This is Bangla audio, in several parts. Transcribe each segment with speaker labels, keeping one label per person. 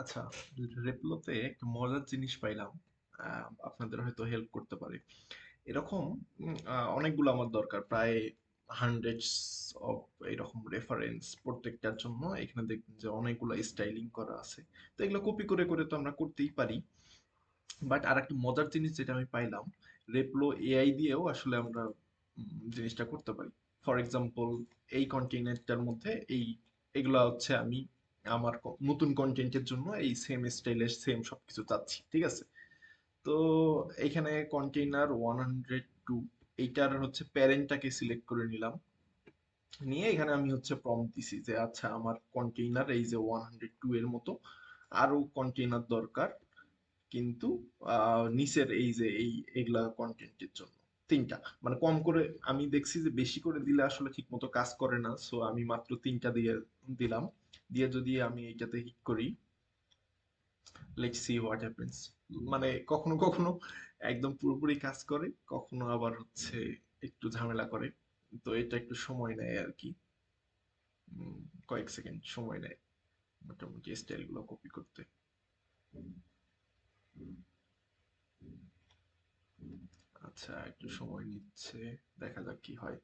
Speaker 1: আচ্ছা রেপলোতে একটা মজার জিনিস পাইলাম আপনাদের হয়তো হেল্প করতে পারে। এরকম অনেকগুলো আমার দরকার, প্রায় হান্ড্রেডস অফ এরকম রেফারেন্স প্রত্যেকটার জন্য। এখানে দেখবেন যে অনেকগুলো স্টাইলিং করা আছে। তো এগুলো কপি করে করে তো আমরা করতেই পারি। বাট আর একটা মজার জিনিস যেটা আমি পাইলাম, রেপলো এআই দিয়েও আসলে আমরা জিনিসটা করতে পারি। ফর এক্সাম্পল এই কন্টেইনারটার মধ্যে এই, এগুলা হচ্ছে আমি আমার নতুন কন্টেন্টের জন্য এই সেম স্টাইলের সেম সবকিছু চাচ্ছি, ঠিক আছে? তো এখানে কন্টেইনার ওয়ান হান্ড্রেড টু এইটার হচ্ছে প্যারেন্টটাকে সিলেক্ট করে নিলাম। নিয়ে এখানে আমি হচ্ছে প্রম্পট দিছি যে আচ্ছা আমার কন্টেইনার এই যে ওয়ান হান্ড্রেড টু এর মতো আরও কন্টেইনার দরকার, কিন্তু নিচের এই যে, এই, এগুলা কন্টেন্টের জন্য। তিনটা মানে কম করে আমি দেখছি যে বেশি করে দিলে আসলে ঠিক মতো কাজ করে না সো আমি মাত্র তিনটা দিয়ে দিলাম। দিয়ে যদি আমি এইটাতে হিট করি লেটস সি হোয়াট হ্যাপেন্স মানে কখনো কখনো একদম পুরোপুরি কাজ করে কখনো আবার হচ্ছে একটু ঝামেলা করে। তো এটা একটু সময় নেয় আর কি কয়েক সেকেন্ড সময় নেয় মোটামুটি স্টাইলগুলো কপি করতে। আচ্ছা একটু সময় নিচ্ছে দেখা যাক কি হয়।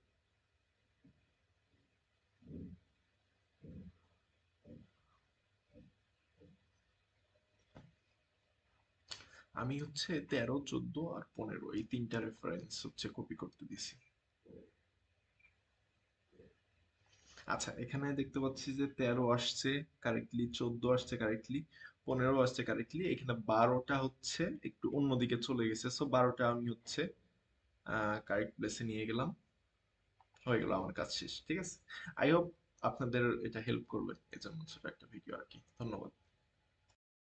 Speaker 1: আমি হচ্ছে তেরো, চোদ্দ আর পনেরো, এই তিনটা রেফারেন্স হচ্ছে কপি করতে দিছি। আচ্ছা এখানে দেখতে পাচ্ছি যে তেরো আসছে কারেক্টলি চোদ্দ আসছে কারেক্টলি পনেরো আসছে কারেক্টলি এখানে বারোটা হচ্ছে একটু অন্যদিকে চলে গেছে সো বারোটা আমি হচ্ছে কারেক্ট প্লেসে নিয়ে গেলাম। হয়ে গেল আমার কাজ শেষ, ঠিক আছে? আই হোপ আপনাদের এটা হেল্প করবে, এজন্য ছোট একটা ভিডিও আর কি। ধন্যবাদ।